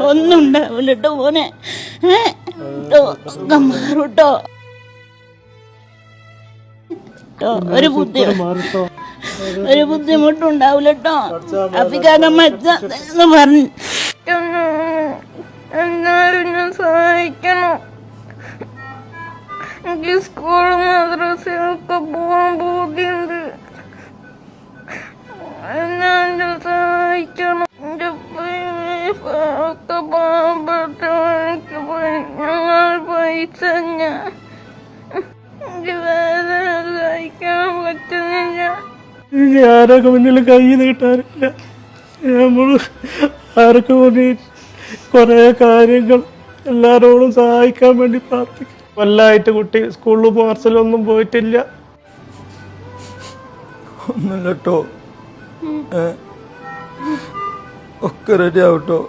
ഒന്നും ഉണ്ടാവില്ല കേട്ടോ മോനെ മാറൂട്ടോ ഒരു ബുദ്ധി ഒരു ബുദ്ധിമുട്ടും ഉണ്ടാവില്ല കേട്ടോ മച്ചാന്ന് പറഞ്ഞു. എന്നാലും ഞാൻ സഹായിക്കണം. എനിക്ക് സ്കൂൾ പോകാൻ ബുദ്ധിയുണ്ട് ഒക്കെ പാവപ്പെട്ട എനിക്ക് പൈ- ഞങ്ങൾ പൈസ ഞാൻ വേദന സഹിക്കാൻ പറ്റുന്നില്ല ഇനി ആരൊക്കെ മുന്നിൽ കൈ നീട്ടാറില്ല നമ്മൾ ആർക്ക് വേണ്ടി കുറേ കാര്യങ്ങൾ എല്ലാവരോടും സഹായിക്കാൻ വേണ്ടി പ്രാർത്ഥിക്കും കൊല്ലായിട്ട് കുട്ടി സ്കൂളിൽ പാർസലൊന്നും പോയിട്ടില്ല. ഒന്നും കേട്ടോ ഒക്കെ റെഡി ആവട്ടോ